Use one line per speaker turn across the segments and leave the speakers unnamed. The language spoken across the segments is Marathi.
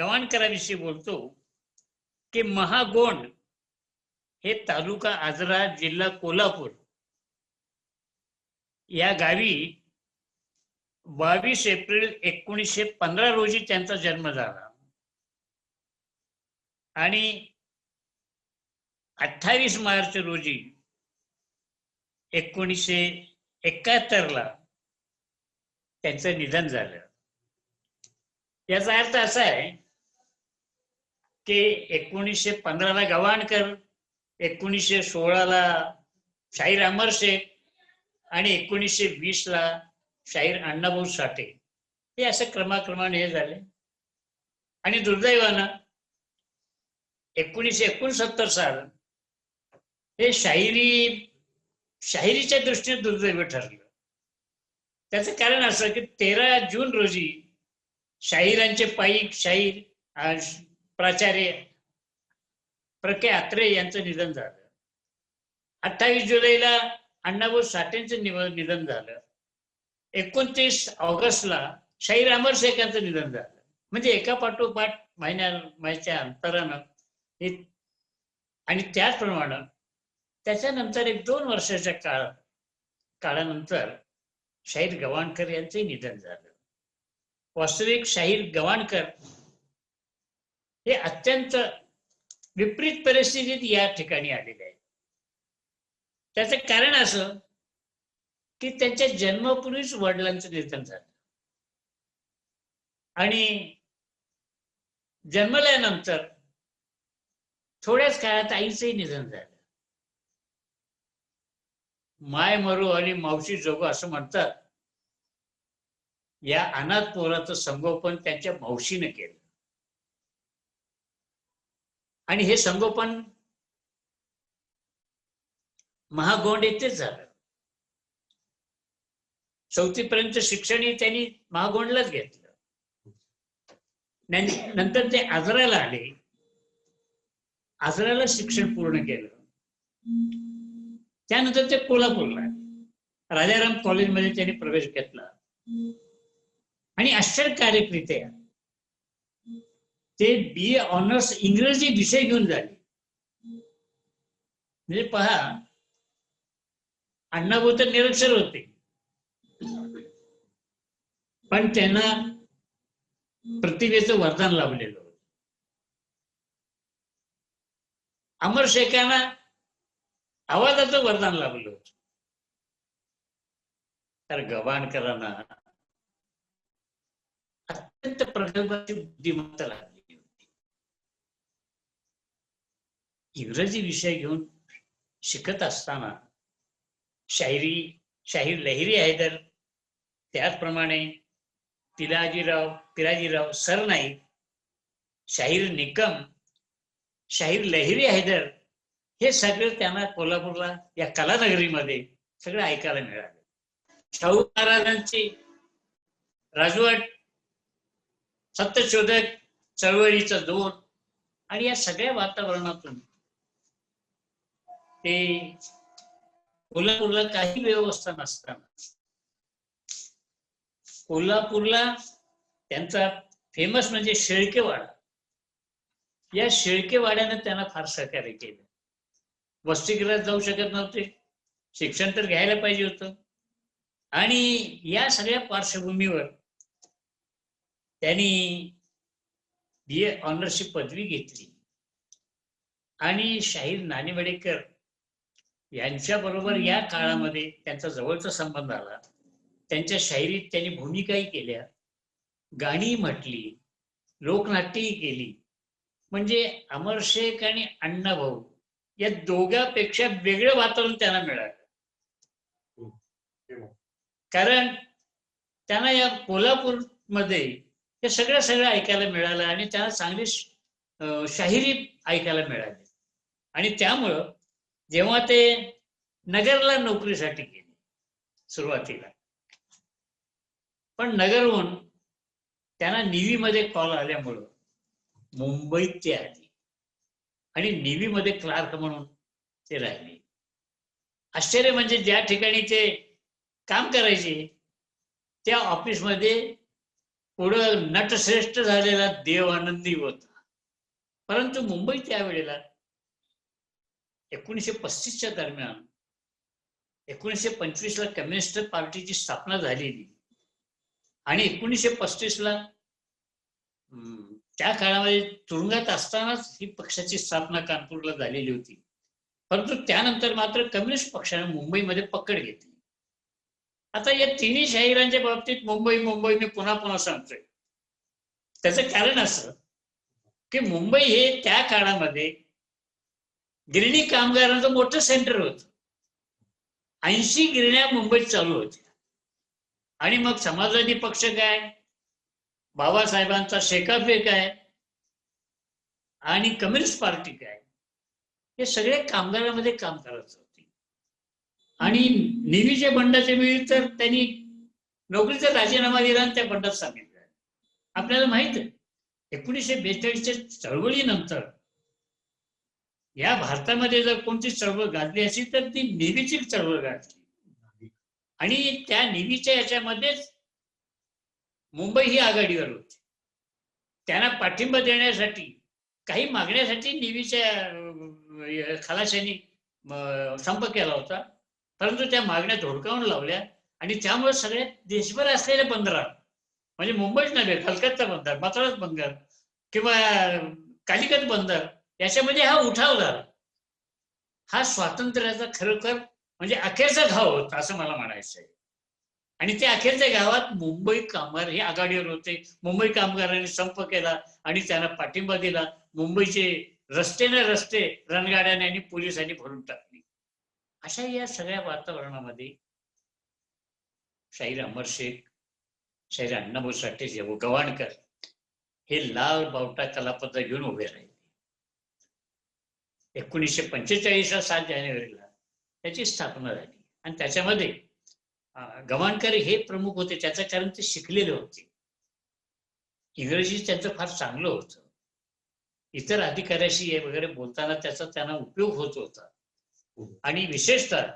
गवाणकराविषयी बोलतो की महागोंड हे तालुका आजरा जिल्हा कोल्हापूर या गावी बावीस एप्रिल एकोणीसशे पंधरा रोजी त्यांचा जन्म झाला. आणि अठ्ठावीस मार्च रोजी एकोणीसशे एकाहत्तरला त्यांचं निधन झालं. याचा अर्थ असा आहे ते एकोणीसशे पंधराला गवाणकर एकोणीसशे सोळाला शाहीर अमर शेख आणि एकोणीसशे वीसला शाहीर अण्णाभाऊ साठे. हे असं क्रमाक्रमाने हे झाले. आणि दुर्दैवानं एकोणीसशे एकोणसत्तर साल हे शाहिरी शाहिरीच्या दृष्टीने दुर्दैव ठरलं. त्याचं कारण असं की तेरा जून रोजी शाहिरांचे पायी शाहीर प्राचार्य प्रके आत्रे यांचं निधन झालं. अठ्ठावीस जुलैला अण्णाभाऊ साठेंचं निधन झालं. एकोणतीस ऑगस्टला शाहीर अमर शेख यांचं निधन झालं. म्हणजे एका पाठोपाठ महिन्या महिन्याच्या अंतरानं हे आणि त्याचप्रमाणे त्याच्यानंतर एक दोन वर्षाच्या काळ काळानंतर शाहीर गवाणकर यांचंही निधन झालं. वास्तविक शाहीर गवाणकर हे अत्यंत विपरीत परिस्थितीत या ठिकाणी आलेले आहे. त्याचं कारण असं की त्यांच्या जन्मापूर्वीच वडिलांचं निधन झालं. आणि जन्मल्यानंतर थोड्याच काळात आईचंही निधन झालं. माय मरू आणि मावशी जोगो असं म्हणतात. या अनाथ पोराचं संगोपन त्यांच्या मावशीने केलं. आणि हे संगोपन महागोंड येथेच झालं. चौथीपर्यंत शिक्षणही त्यांनी महागोंडलाच घेतलं. नंतर ते आजराला आले. आजराला शिक्षण पूर्ण केलं. त्यानंतर ते कोल्हापूरला राजाराम कॉलेजमध्ये त्यांनी प्रवेश घेतला. आणि आश्चर्यकारकरित्या ते बी ए ऑनर्स इंग्रजी विषय घेऊन झाले. म्हणजे पहा अण्णाभाऊ तर निरक्षर होते. पण त्यांना प्रतिभेचं वरदान लाभलेलं होतं. अमर शेखांना आवाजाचं वरदान लाभलं होतं. तर गवाणकरांना अत्यंत प्रगल्भाची बुद्धिमत्ता लागली होती इंग्रजी विषय घेऊन शिकत असताना शाहिरी शाहीर लहिरी हैदर त्याचप्रमाणे पिलाजीराव पिराजीराव सरनाईक शाहीर निकम शाहीर लहिरी हैदर हे सगळं त्यांना कोल्हापूरला या कलानगरीमध्ये सगळं ऐकायला मिळालं. शाहू महाराजांची राजवट सत्यशोधक चळवळीचा जोर आणि या सगळ्या वातावरणातून ते कोल्हापूरला काही व्यवस्था नसताना कोल्हापूरला त्यांचा फेमस म्हणजे शेळकेवाडा. या शेळकेवाड्यानं त्यांना फार सहकार्य केलं. वसतिगृहात जाऊ शकत नव्हते. शिक्षण तर घ्यायला पाहिजे होतं. आणि या सगळ्या पार्श्वभूमीवर त्यांनी बी ए ऑनरशिप पदवी घेतली. आणि शाहीर नाणेवडेकर यांच्या बरोबर या काळामध्ये त्यांचा जवळचा संबंध आला. त्यांच्या शायरीत त्यांनी भूमिकाही केल्या. गाणी म्हटली लोकनाट्यही केली. म्हणजे अमर शेख आणि अण्णाभाऊ या दोघांपेक्षा वेगळं वातावरण त्यांना मिळालं. कारण त्यांना या कोल्हापूरमध्ये हे सगळं सगळं ऐकायला मिळालं आणि त्यांना चांगली शाहिरी ऐकायला मिळाली. आणि त्यामुळं जेव्हा ते नगरला नोकरीसाठी गेले सुरुवातीला. पण नगरहून त्यांना निवीमध्ये कॉल आल्यामुळं मुंबईत ते आले. आणि नेव्हीमध्ये क्लार्क म्हणून ते राहिले. आश्चर्य म्हणजे ज्या ठिकाणी ते काम करायचे त्या ऑफिसमध्ये पुढं नटश्रेष्ठ झालेला देव आनंदी होता. परंतु मुंबई त्यावेळेला एकोणीसशे पस्तीसच्या दरम्यान एकोणीसशे पंचवीसला कम्युनिस्ट पार्टीची स्थापना झालेली. आणि एकोणीसशे पस्तीसला त्या काळामध्ये तुरुंगात असतानाच ही पक्षाची स्थापना कानपूरला झालेली होती. परंतु त्यानंतर मात्र कम्युनिस्ट पक्षाने मुंबईमध्ये पकड घेतली. आता या तिन्ही शाहिरांच्या बाबतीत मुंबई मुंबई मी पुन्हा पुन्हा सांगतोय. त्याचं कारण असं की मुंबई हे त्या काळामध्ये गिरणी कामगारांचं मोठं सेंटर होत. ऐंशी गिरण्या मुंबईत चालू होत्या. आणि मग समाजवादी पक्ष काय? बाबासाहेबांचा शेकाफेक काय? आणि कम्युनिस्ट पार्टी काय? हे सगळे कामगारांमध्ये काम करत होते. आणि नेव्हीच्या बंडाच्या वेळी तर त्यांनी नोकरीचा राजीनामा दिला आणि त्या बंडात सांगितलं आपल्याला माहीत आहे एकोणीसशे बेचाळीसच्या चळवळीनंतर या भारतामध्ये जर कोणती चळवळ गाजली असेल तर ती नेव्हीची चळवळ गाजली. आणि त्या नेव्हीच्या याच्यामध्येच मुंबई ही आघाडीवर होती. त्यांना पाठिंबा देण्यासाठी काही मागण्यासाठी नेव्हीच्या खलाशांनी संप केला होता. परंतु त्या मागण्या धोडकावून लावल्या आणि त्यामुळे सगळ्यात देशभर असलेल्या बंदरात म्हणजे मुंबईच नव्हे कलकत्ता बंदर मद्रास बंदर किंवा कालिकत बंदर याच्यामध्ये हा उठावला. हा स्वातंत्र्याचा खरोखर म्हणजे अखेरचा घाव होता असं मला म्हणायचं आहे. आणि त्या अखेरच्या गावात मुंबई कामगार हे आघाडीवर होते. मुंबई कामगारांनी संप केला आणि त्यांना पाठिंबा दिला. मुंबईचे रस्ते न रस्ते रणगाड्याने आणि पोलिसांनी भरून टाकली. अशा या सगळ्या वातावरणामध्ये शाहीर अमर शेख शाहीर अण्णाभाऊ साठे जेव्हा गवाणकर हे लाल बावटा कलापत्र घेऊन उभे राहिले. एकोणीसशे पंचेचाळीसला सात जानेवारीला त्याची स्थापना झाली. आणि त्याच्यामध्ये गवाणकर हे प्रमुख होते. त्याचं कारण ते शिकलेले होते. इंग्रजी त्यांचं फार चांगलं होतं. इतर अधिकाऱ्याशी वगैरे बोलताना त्याचा त्यांना उपयोग होत होता. आणि विशेषतः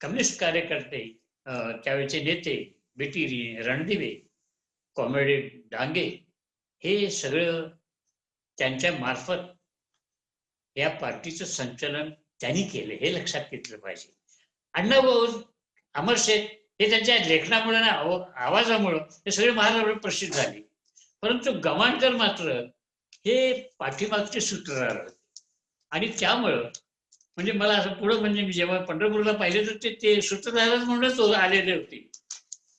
कम्युनिस्ट कार्यकर्ते त्यावेळचे नेते बेटी रणदिवे कॉम्रेड डांगे हे सगळं त्यांच्या मार्फत या पार्टीचं संचलन त्यांनी केलं हे लक्षात घेतलं पाहिजे. अण्णाभाऊ अमर शेख हे त्यांच्या लेखनामुळे ना आव- आवाजामुळं हे सगळे महाराष्ट्र प्रसिद्ध झाले. परंतु गवाणकर मात्र हे पाठीमागचे सूत्रधार होते. आणि त्यामुळं म्हणजे मला असं पुढं म्हणजे मी जेव्हा पंढरपूरला पाहिलं तर ते ते सूत्रधारच म्हणूनच आलेले होते.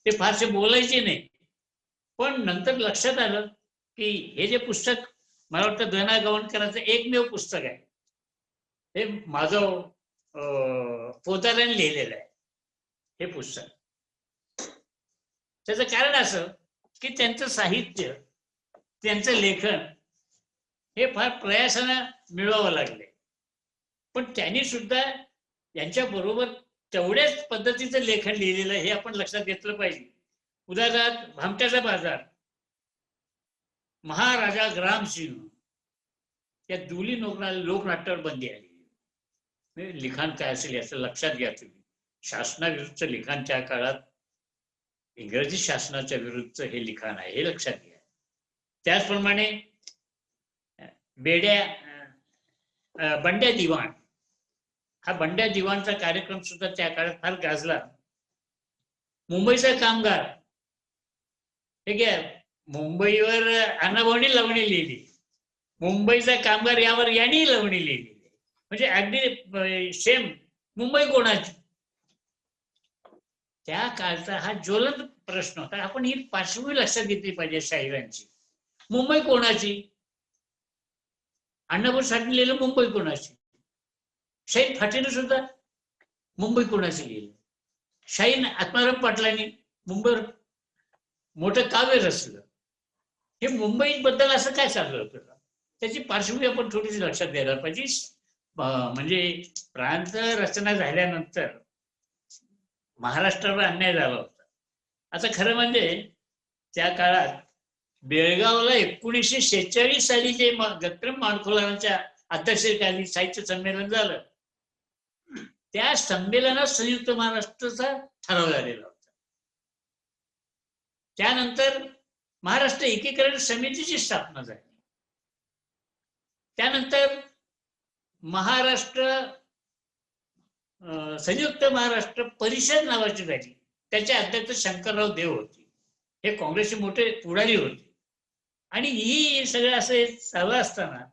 ते फारसे बोलायचे नाही. पण नंतर लक्षात आलं की हे जे पुस्तक मला वाटतं दना गवणकरांचं एकमेव पुस्तक आहे. हे माझं अं, लिहिलेलं आहे. हे पुस्तक. त्याचं कारण असं की त्यांचं साहित्य त्यांचं लेखन हे फार प्रयासानं मिळवावं लागले. पण त्यांनी सुद्धा यांच्या बरोबर तेवढ्याच पद्धतीचं लेखन लिहिलेलं आहे हे आपण लक्षात घेतलं पाहिजे. उदाहरणार्थ भामट्याचा बाजार. महाराजा ग्रामसिंह या दुली नोकरा लोकनाट्यावर बंदी आली. लिखाण काय असेल याचं लक्षात घ्या तुम्ही. शासनाविरुद्धचं लिखाण त्या काळात इंग्रजी शासनाच्या विरुद्धचं हे लिखाण आहे हे लक्षात घ्या. त्याचप्रमाणे बेड्या बंड्या दिवाण. हा बंड्या दिवाणचा कार्यक्रम सुद्धा त्या काळात फार गाजला. मुंबईचा कामगार हे घ्या मुंबईवर अण्णाभाऊनी लवणी लिहिली. मुंबईचा कामगार यावर यांनी लवणी लिहिली. म्हणजे अगदी सेम मुंबई कोणाची? त्या काळचा हा ज्वलंत प्रश्न होता. आपण ही पार्श्वभूमी लक्षात घेतली पाहिजे साहेबांची. मुंबई कोणाची? अण्णाभाऊ साठे लिहिलं मुंबई कोणाची? शाहीर फाटेनं सुद्धा मुंबई कोणाची लिहिलं? शाहीन आत्माराम पाटलांनी मुंबईवर मोठं काव्य रचलं. हे मुंबईबद्दल असं काय चाललं होतं? त्याची पार्श्वभूमी आपण थोडीशी लक्षात द्यायला पाहिजे. म्हणजे प्रांत रचना झाल्यानंतर महाराष्ट्रावर अन्याय झाला होता. आता खरं म्हणजे त्या काळात बेळगावला एकोणीसशे शेहेचाळीस साली जे गक्रम गत्रम माणखोलांच्या अध्यक्षतेखाली साहित्य संमेलन झालं त्या संमेलनात संयुक्त महाराष्ट्राचा ठराव झालेला होता. त्यानंतर महाराष्ट्र एकीकरण समितीची स्थापना झाली. त्यानंतर महाराष्ट्र संयुक्त महाराष्ट्र परिषद नावाची झाली. त्याचे अध्यक्ष शंकरराव देव होते. हे काँग्रेसचे मोठे पुढारी होते. आणि ही सगळं असं चालू असताना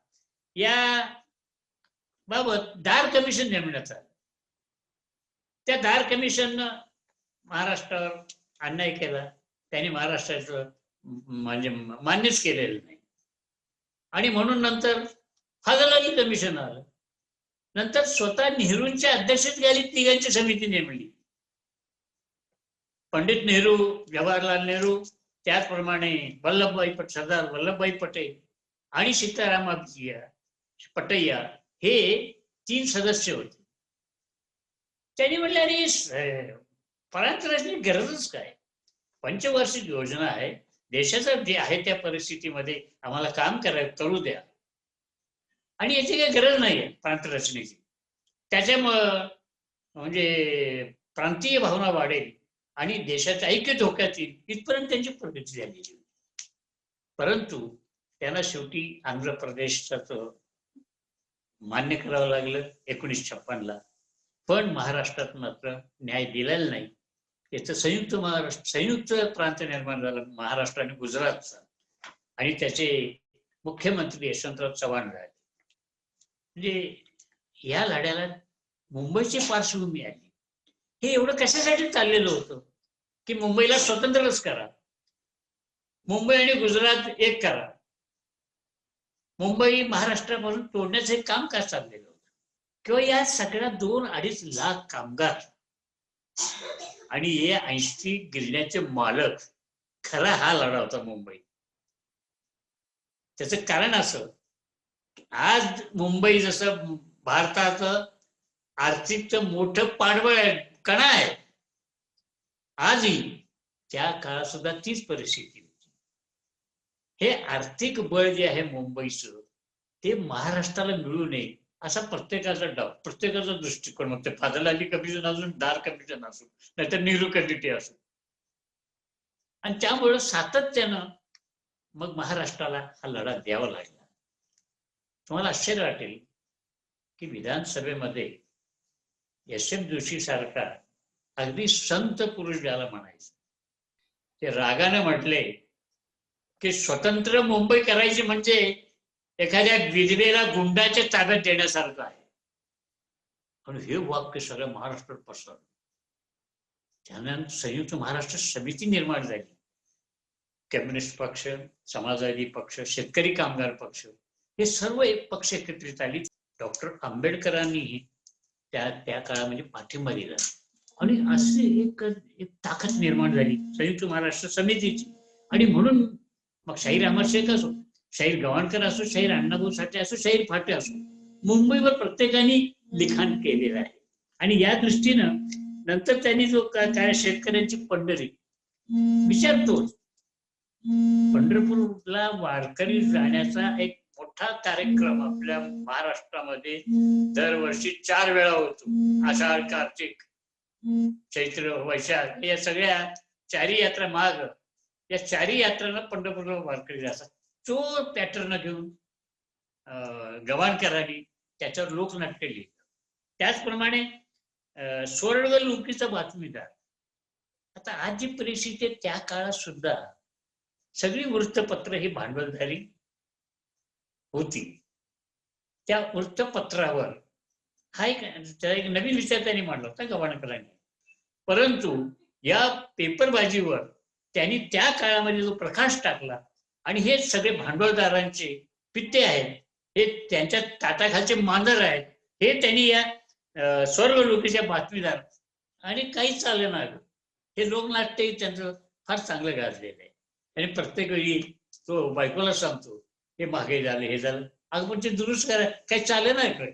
या बाबत दार कमिशन नेमण्यात आलं. त्या दार कमिशननं महाराष्ट्रावर अन्याय केला. त्यांनी महाराष्ट्राचं म्हणजे मान्यच केलेलं नाही. आणि म्हणून नंतर फागलाली कमिशन आलं. नंतर स्वतः नेहरूंच्या अध्यक्षतेखाली तिघांची समिती नेमली. पंडित नेहरू जवाहरलाल नेहरू त्याचप्रमाणे वल्लभभाई पट सरदार वल्लभभाई पटेल आणि सीतारामय्या पटैया हे तीन सदस्य होते. त्यांनी म्हटलं अरे स- रचनेची गरजच काय? पंचवार्षिक योजना आहे देशाचा जे आहे त्या परिस्थितीमध्ये आम्हाला काम करायला करू द्या. आणि याची काही गरज नाही आहे प्रांत रचनेची त्याच्यामुळं म्हणजे प्रांतीय भावना वाढेल आणि देशाचे ऐक्य धोक्यात येईल इथपर्यंत त्यांची प्रगती झालेली परंतु त्यांना शेवटी आंध्र प्रदेशचं मान्य करावं लागलं एकोणीस छप्पनला. पण महाराष्ट्रात मात्र न्याय दिलेला नाही. याचं संयुक्त महाराष्ट्र संयुक्त प्रांत निर्माण झाला महाराष्ट्र आणि गुजरातचा. आणि त्याचे मुख्यमंत्री यशवंतराव चव्हाण झाले म्हणजे या लढ्याला मुंबईची पार्श्वभूमी आली. हे एवढं कशासाठी चाललेलं होतं? की मुंबईला स्वतंत्रच करा. मुंबई आणि गुजरात एक करा. मुंबई महाराष्ट्रापासून तोडण्याचं हे काम का चाललेलं होतं? किंवा या सगळ्या दोन अडीच लाख कामगार आणि हे ऐंशी गिरण्याचे मालक खरा हा लढा होता मुंबई त्याच कारण असं आज मुंबई जसं भारताचं आर्थिकचं मोठं पाठबळ आहे कणा आहे आजही त्या काळात सुद्धा तीच परिस्थिती होती. हे आर्थिक बळ जे आहे मुंबईचं ते महाराष्ट्राला मिळू नये. असा प्रत्येकाचा डाव प्रत्येकाचा दृष्टिकोन मग ते फादल अली कमिशन असून दार कमिशन असो नाहीतर नेहरू कमिटी असू. आणि त्यामुळे सातत्यानं मग महाराष्ट्राला हा लढा द्यावा लागला. तुम्हाला आश्चर्य वाटेल की विधानसभेमध्ये एस एम जोशी सारखा अगदी संत पुरुष ज्याला म्हणायचं ते रागाने म्हटले की स्वतंत्र मुंबई करायची म्हणजे एखाद्या विधवेला गुंडाच्या ताब्यात देण्यासारखं आहे. पण हे वाक्य सगळं महाराष्ट्रात पसरलं. त्यानंतर संयुक्त महाराष्ट्र समिती निर्माण झाली. कम्युनिस्ट पक्ष समाजवादी पक्ष शेतकरी कामगार पक्ष हे सर्व एक पक्ष एकत्रित आली. डॉक्टर आंबेडकरांनी त्या त्या काळामध्ये पाठिंबा दिला. आणि असे एक एक ताकद निर्माण झाली संयुक्त महाराष्ट्र समितीची. आणि म्हणून मग शाहीर अमर शेख असो शाहीर गवाणकर असो शाहीर अण्णाभाऊ साठे असो शाहीर फाटे असो मुंबईवर प्रत्येकाने लिखाण केलेलं आहे. आणि या दृष्टीनं नंतर त्यांनी जो काय शेतकऱ्यांची पंढरी विचारतोच पंढरपूरला वारकरी जाण्याचा एक मोठा कार्यक्रम आपल्या महाराष्ट्रामध्ये दरवर्षी चार वेळा होतो. आषाढ कार्तिक चैत्र वैशाख या सगळ्या चारी यात्रा माग या चारी यात्रांना पंढरपूरला वारकरी जातात. तो पॅटर्न घेऊन अं, गवाणकरांनी त्याच्यावर लोकनाट्य लिहिलं. त्याचप्रमाणे अं, स्वर्ग लोकीचा बातमीदार. आता आज जी परिस्थिती आहे त्या काळात सुद्धा सगळी वृत्तपत्र ही भांडवलधारी होती. त्या वृत्तपत्रावर हा एक त्याला एक नवीन विचार त्यांनी मांडला होता गवाणकरांनी परंतु या पेपरबाजीवर त्यांनी त्या काळामध्ये जो प्रकाश टाकला आणि हे सगळे भांडवलदारांचे पित्ते आहेत. हे त्यांच्या ताटाखालचे मांजर आहेत. हे त्यांनी या अं, स्वर्गलोकीच्या बातमीदार आणि काहीच चाललं नाही हे लोकनाट्य त्यांचं फार चांगलं गाजलेलं आहे. आणि प्रत्येक वेळी तो बायकोला सांगतो हे मागे झालं हे झालं. अगं पण ते दुरुस्त करा काही चाललं नाही काय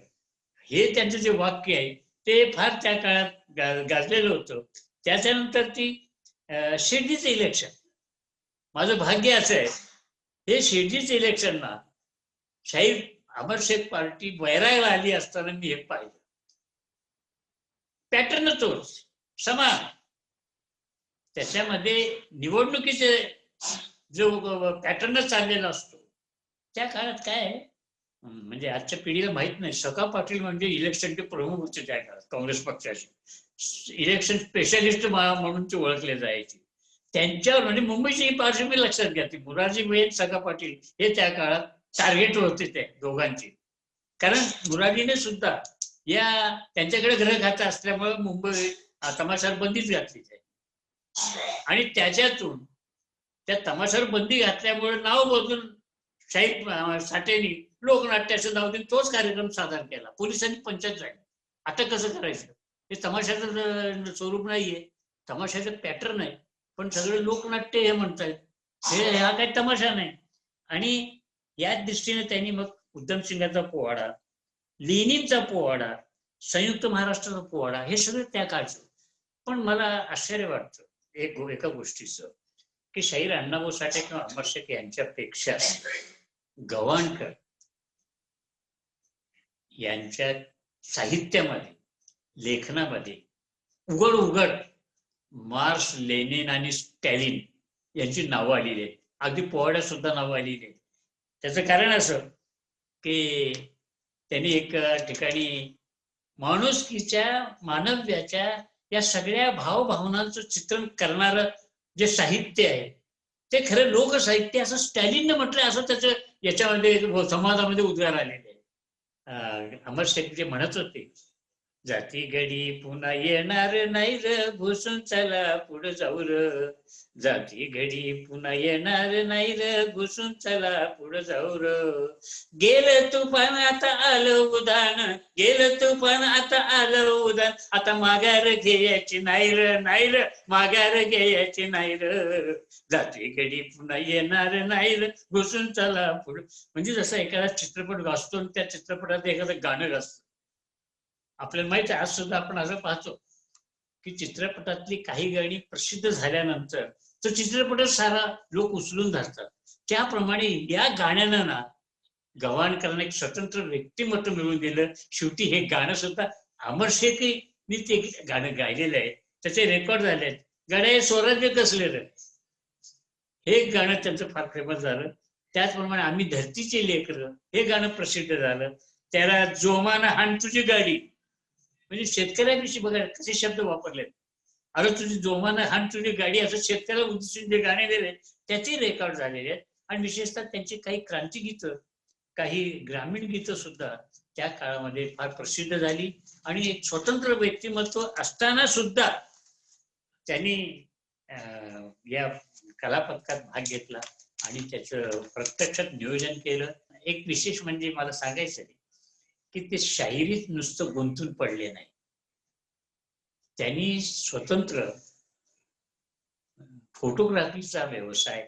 हे त्यांचं जे वाक्य आहे ते फार त्या काळात गा- गाजलेलं होतं. त्याच्यानंतर ती शिर्डीचं इलेक्शन माझं भाग्य असं आहे हे शेडीच इलेक्शन ना. शाहीर अमर शेख पार्टी वैरायला आली असताना मी हे पाहिलं. पॅटर्न तोच. समान. त्याच्यामध्ये निवडणुकीचे जो पॅटर्नच चाललेला असतो त्या काळात काय म्हणजे आजच्या पिढीला माहीत नाही. सका पाटील म्हणजे इलेक्शनचे प्रमुख होते त्या काळात काँग्रेस पक्षाचे. इलेक्शन स्पेशलिस्ट म्हणून ते ओळखले जायचे. त्यांच्यावर म्हणजे मुंबईची ही पार्श्वभूमी लक्षात घ्या ती मुरारजी मेन सका पाटील हे त्या काळात टार्गेट होते ते दोघांचे. कारण मुरारजीने सुद्धा या त्यांच्याकडे ग्रह खातं असल्यामुळे मुंबई तमाशावर बंदीच घातली आहे आणि त्याच्यातून त्या तमाशावर बंदी घातल्यामुळे नाव बदलून शाहीर साठेनी लोकनाट्याचं नाव देऊन तोच कार्यक्रम सादर केला. पोलिसांनी पंचायत झाली आता कसं करायचं? हे तमाशाचं स्वरूप नाहीये. तमाशाचं पॅटर्न आहे. पण सगळे लोकनाट्य हे म्हणतायत. हे हा काही तमाशा नाही. आणि याच दृष्टीने त्यांनी मग उद्धमसिंगाचा पोवाडा लेनिनचा पोवाडा संयुक्त महाराष्ट्राचा पोवाडा हे सगळं त्या काळचं. पण मला आश्चर्य वाटतं एक एका गोष्टीचं की शाहीर अण्णाभाऊ साठे किंवा अमर शेख यांच्यापेक्षा गवाणकर यांच्या साहित्यामध्ये लेखनामध्ये उघड उघड मार्क्स लेनिन आणि स्टॅलिन यांची नावं आलेली आहेत. अगदी पोवाड्यात सुद्धा नावं आलेली आहेत. त्याचं कारण असं की त्यांनी एक ठिकाणी माणुसकीच्या मानव्याच्या या सगळ्या भावभावनांचं चित्रण करणारं जे साहित्य आहे ते खरं लोकसाहित्य असं स्टॅलिनने म्हटलं असं त्याचं याच्यामध्ये समाजामध्ये उद्गार आलेले आहे अमर शेख जे म्हणत होते जाती घडी पुन्हा येणार नाही र घुसून चला पुढे जाऊ र जाती घडी पुन्हा येणार नाही र घुसून चला पुढे जाऊ र गेलं तुफान आता आलं उदान. गेलं तुफान आता आलं उदान. आता माघार घ्यायची नाही र नाही र. माघार घ्यायची नाही र. जाती घडी पुन्हा येणार नाही र घुसून चला पुढे. म्हणजे जसं एखादा चित्रपट गाजतो त्या चित्रपटात एखादं गाणं गाजतं. आपल्याला माहीत आहे आज सुद्धा आपण असं पाहतो की चित्रपटातली काही गाणी प्रसिद्ध झाल्यानंतर तो चित्रपटच सारा लोक उचलून धरतात. त्याप्रमाणे या गाण्यानं ना गव्हाणकरांना एक स्वतंत्र व्यक्तिमत्व मिळवून दिलं शेवटी हे गाणं सुद्धा अमर शेखनी ते गाणं गायलेलं आहे. त्याचे रेकॉर्ड झाले आहेत. गाण्या स्वराज्य कसलेलं हे गाणं त्यांचं फार फेमस झालं. त्याचप्रमाणे आम्ही धरतीचे लेकर हे गाणं प्रसिद्ध झालं. त्याला जोमानं हाण तुझी गाडी. म्हणजे शेतकऱ्याविषयी बघा कसे शब्द वापरले अरे तुझी जोमानं हाण तुझी गाडी असं शेतकऱ्याला उद्देशून जे गाणे दिले त्याचे रेकॉर्ड झालेले आहेत. आणि विशेषतः त्यांची काही क्रांती गीतं काही ग्रामीण गीतं सुद्धा त्या काळामध्ये फार प्रसिद्ध झाली. आणि एक स्वतंत्र व्यक्तिमत्व असताना सुद्धा त्यांनी या कलापथकात भाग घेतला आणि त्याचं प्रत्यक्षात नियोजन केलं. एक विशेष म्हणजे मला सांगायचं आहे की ते शाहिरीत नुसतं गुंतून पडले नाही. त्यांनी स्वतंत्र फोटोग्राफीचा व्यवसाय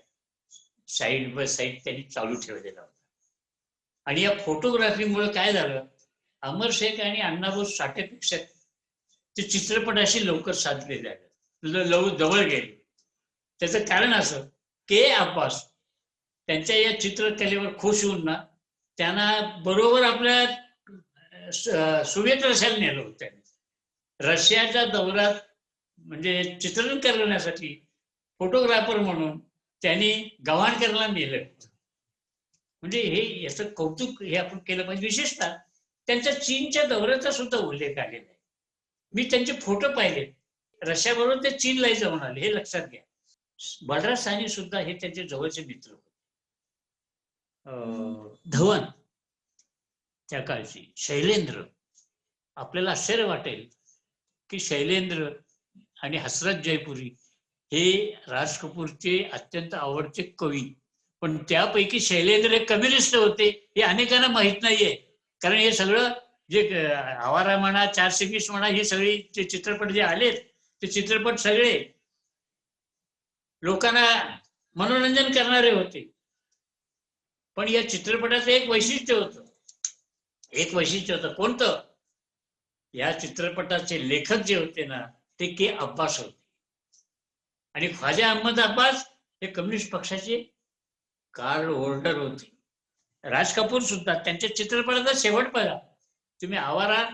साईड बाय साईड त्यांनी चालू ठेवलेला होता. आणि या फोटोग्राफीमुळे काय झालं? अमर शेख आणि अण्णाभाऊ साठेपेक्षा ते चित्रपटाशी लवकर साधले झाले लव जवळ गेले. त्याचं कारण असं के अब्बास त्यांच्या या चित्रकलेवर खुश होऊन ना त्यांना बरोबर आपल्या अं, स- रशियाला नेलं होतं त्यांनी रशियाच्या दौऱ्यात म्हणजे चित्रण करण्यासाठी फोटोग्राफर म्हणून त्यांनी गव्हाणकरला नेलं म्हणजे हे याचं कौतुक हे आपण केलं पाहिजे. विशेषतः त्यांच्या चीनच्या दौऱ्याचा सुद्धा उल्लेख आलेला आहे. मी त्यांचे फोटो पाहिले. रशियाबरोबर ते चीनलाही जाऊन आले. हे लक्षात घ्या. बलराज सानी सुद्धा हे त्यांचे जवळचे मित्र होते. अं, धवन. त्या काळची. शैलेंद्र. आपल्याला आश्चर्य वाटेल की शैलेंद्र आणि हसरत जयपुरी हे राज कपूरचे अत्यंत आवडते कवी. पण त्यापैकी शैलेंद्र हे कम्युनिस्ट होते हे अनेकांना माहीत नाहीये. कारण हे सगळं जे आवारा म्हणा चारशे वीस म्हणा हे सगळे जे चित्रपट जे आलेत ते चित्रपट सगळे लोकांना मनोरंजन करणारे होते. पण या चित्रपटाचं एक वैशिष्ट्य होतं. एक वैशिष्ट्य होतं. कोणतं? या चित्रपटाचे लेखक जे होते ना ते के अब्बास होते. आणि ख्वाजा अहमद अब्बास हे कम्युनिस्ट पक्षाचे कार्ड होल्डर होते. राज कपूर सुद्धा त्यांच्या चित्रपटाचा शेवट बघा तुम्ही आवारा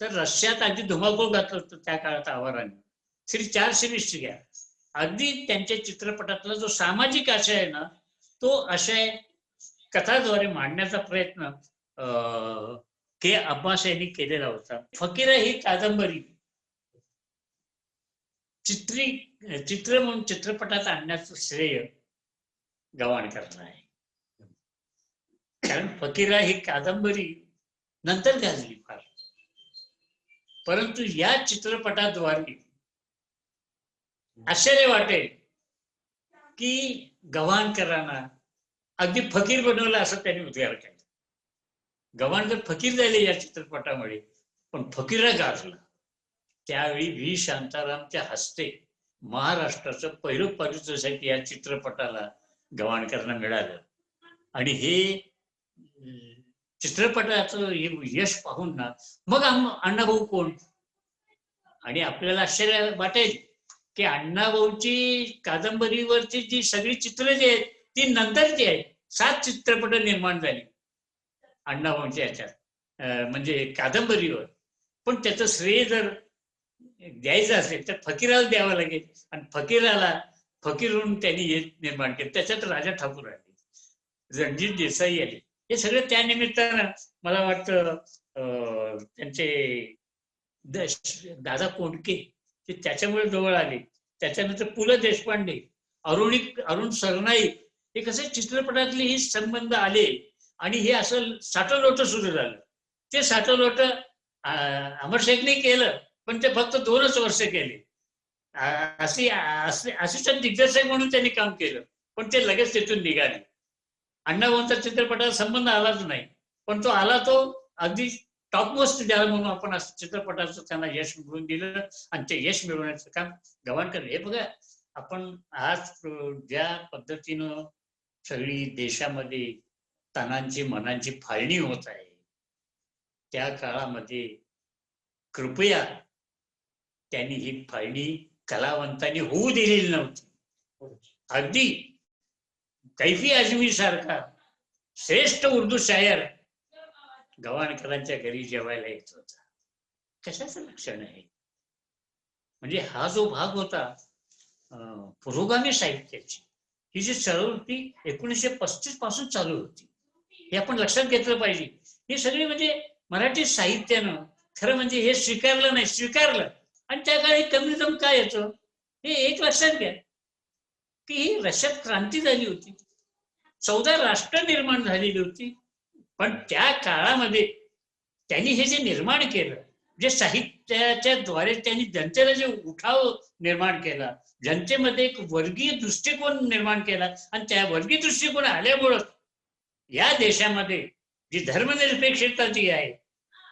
तर रशियात अगदी धुमाकूळ घातलं होतं त्या काळात आवाराने. श्री चार सिरीजची घ्या. अगदी त्यांच्या चित्रपटातला जो सामाजिक आशय आहे ना तो आशय कथाद्वारे मांडण्याचा प्रयत्न के अब्बास यांनी केलेला होता. फकीर ही कादंबरी. चित्री चित्र म्हणून चित्रपटात आणण्याचं श्रेय गवाणकरला आहे. कारण फकीरा ही कादंबरी नंतर गाजली फार. परंतु या चित्रपटाद्वारे आश्चर्य वाटेल की गव्हाणकरांना अगदी फकीर बनवलं असं त्यांनी उद्गार केला. गव्हाण जर फकीर झाले या चित्रपटामुळे. पण फकीरा गाजला. त्यावेळी व्ही. शांतारामच्या हस्ते महाराष्ट्राचं पहिलं पारितोषिक या चित्रपटाला गव्हाणकरांना मिळालं. आणि हे चित्रपटाचं यश पाहून ना मग अण्णाभाऊ कोण? आणि आपल्याला आश्चर्य वाटेल की अण्णाभाऊची कादंबरीवरची जी सगळी चित्र जी आहेत ती नंतरची आहेत. सात चित्रपट निर्माण झाली. अण्णाभाऊंच्या याच्यात. म्हणजे कादंबरीवर. पण त्याचं श्रेय जर द्यायचं असेल तर फकीराला द्यावं लागेल. आणि फकीराला फकीर म्हणून त्यांनी हे निर्माण केलं. त्याच्यात राजा ठाकूर आले. रणजित देसाई आले. हे सगळं त्या निमित्तानं मला वाटतं अं, त्यांचे दादा कोंडके ते त्याच्यामुळे जवळ आले. त्याच्यानंतर पु ल देशपांडे अरुणी अरुण सरनाई हे कसे चित्रपटातले हे संबंध आले. आणि हे असं साठलोट सुरू झालं. ते साठलोट अमर शेखने केलं पण ते फक्त दोनच वर्ष केले. अशी असे असिस्टंट दिग्दर्शक म्हणून त्यांनी काम केलं पण ते लगेच तिथून निघाले. अण्णाभाऊंचा चित्रपटाचा संबंध आलाच नाही पण तो आला तो अगदी टॉपमोस्ट द्यावा म्हणून आपण असं चित्रपटाचं त्यांना यश मिळवून दिलं आणि ते यश मिळवण्याचं काम गव्हाणकर हे बघा आपण आज ज्या पद्धतीनं सगळी देशामध्ये तणांची मनांची फाळणी होत आहे. त्या काळामध्ये कृपया त्यांनी ही फाळणी कलावंतांनी होऊ दिलेली नव्हती. अगदी कैफी आजमी सारखा श्रेष्ठ उर्दू शायर गव्हाणकरांच्या घरी जेवायला येत होता. कशाचं लक्षण आहे? म्हणजे हा जो भाग होता अं, पुरोगामी साहित्याची ही जी चळवळ एकोणीसशे पस्तीसपासून चालू होती. हे आपण लक्षात घेतलं पाहिजे. हे सगळे म्हणजे मराठी साहित्यानं खरं म्हणजे हे स्वीकारलं नाही स्वीकारलं. आणि त्या काळी कम्युनिझम काय येतं हे एक लक्षात घ्या. की ही रशियात क्रांती झाली होती. चौदा राष्ट्र निर्माण झालेली होती. पण त्या काळामध्ये त्यांनी हे जे निर्माण केलं जे साहित्याच्या द्वारे त्यांनी जनतेला जे उठाव निर्माण केला जनतेमध्ये एक वर्गीय दृष्टिकोन निर्माण केला आणि त्या वर्गीय दृष्टिकोन आल्यामुळं या देशामध्ये जी धर्मनिरपेक्षता जी आहे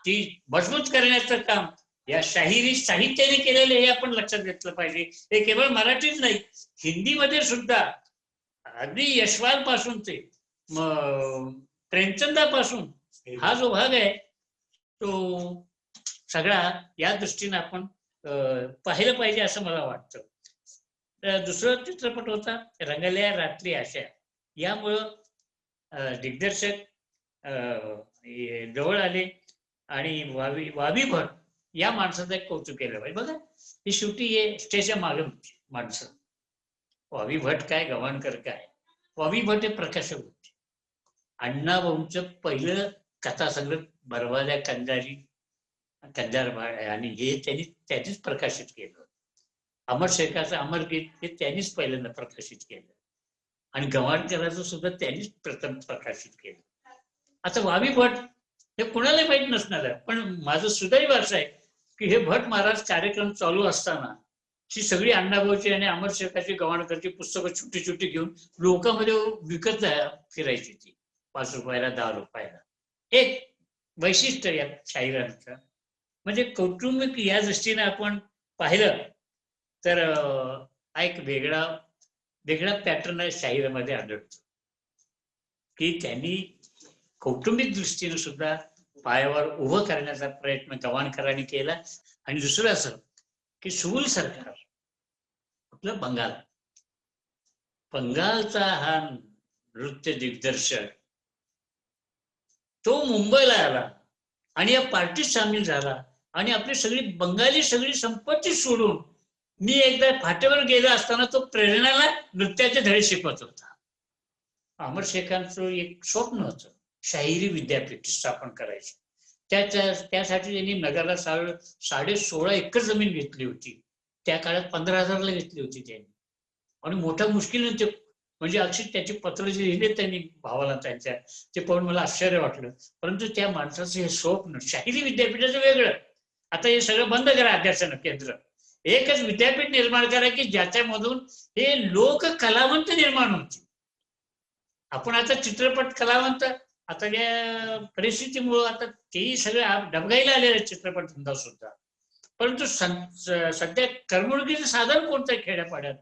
ती मजबूत करण्याचं काम या शाहिरी साहित्याने केलेले हे आपण लक्षात घेतलं पाहिजे. हे केवळ मराठीच नाही हिंदीमध्ये सुद्धा अगदी यशवाल पासून ते प्रेमचंदापासून हा जो भाग आहे तो सगळा या दृष्टीने आपण पाहिलं पाहिजे असं मला वाटतं. तर दुसरा चित्रपट होता रंगल्या रात्री आशा. यामुळं दिग्दर्शक अं, जवळ आले आणि वावी वावी भट या माणसाचं एक कौतुक केलं. पाहिजे बघा ही शेवटी हे स्टेजच्या मागे होती माणसं. वावी भट काय गव्हाणकर काय? वावी भट हे प्रकाशक होते. अण्णाभाऊंचं पहिलं कथा कथासंग्रह बरवाल्या कंदारी कंदार आणि हे त्यांनी त्यांनीच प्रकाशित केलं. अमर शेखाचं अमरगीत हे त्यांनीच पहिल्यांदा प्रकाशित केलं. आणि गव्हाणकराचं सुद्धा त्यांनीच प्रथम प्रकाशित केलं. आता वावी भट हे कुणालाही माहीत नसणार आहे पण माझं सुदैव असं आहे की हे भट महाराज कार्यक्रम चालू असताना ही सगळी अण्णाभाऊची आणि अमर शेखाची गव्हाणकरची पुस्तकं छोटी छोटी घेऊन लोकांमध्ये विकत फिरायची ती पाच रुपयाला दहा रुपयाला. एक वैशिष्ट्य या शाहिरांचं म्हणजे कौटुंबिक या दृष्टीने आपण पाहिलं तर हा एक वेगळा वेगळा पॅटर्न शाहिरामध्ये आढळतो. की त्यांनी कौटुंबिक दृष्टीने सुद्धा पायावर उभं करण्याचा प्रयत्न गव्हाणकरांनी केला. आणि दुसरं असं की सुबुल सरकार आपलं बंगाल. बंगालचा हा नृत्य दिग्दर्शक तो मुंबईला आला आणि या पार्टीत सामील झाला आणि आपली सगळी बंगाली सगळी संपत्ती सोडून मी एकदा फाट्यावर गेला असताना तो प्रेरणाला नृत्याचे धडे शिकवत होता. अमर शेखांचं एक स्वप्न होतं. शाहिरी विद्यापीठ स्थापन करायचं. त्याच्या त्यासाठी त्यांनी नगरला साडे साडे सोळा एकर जमीन घेतली होती. त्या काळात पंधरा हजारला घेतली होती त्यांनी. आणि मोठ्या मुश्किलीने ते म्हणजे अक्षर त्याचे पत्र जे लिहिले त्यांनी भावाला त्यांच्या ते पाहून मला आश्चर्य वाटलं. परंतु त्या माणसाचं हे स्वप्न शाहिरी विद्यापीठाचं वेगळं. आता हे सगळं बंद करा अध्यासन केंद्र. एकच विद्यापीठ निर्माण करा की ज्याच्यामधून हे लोक कलावंत निर्माण होतील. आपण आता चित्रपट कलावंत आता या परिस्थितीमुळं आता तेही सगळे डबगाईला आलेले चित्रपट धंदा सुद्धा. परंतु सध्या करमणुकीचं साधन कोणतं आहे खेड्यापाड्यात?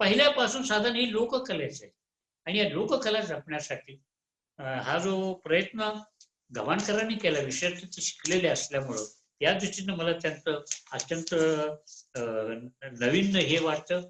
पहिल्यापासून साधन ही लोककलेचं आहे. आणि या लोककला जपण्यासाठी हा जो प्रयत्न गव्हाणकरांनी केला विषयार्थी ते शिकलेले असल्यामुळं या दृष्टीनं मला त्यांचं अत्यंत नवीन हे वाटतं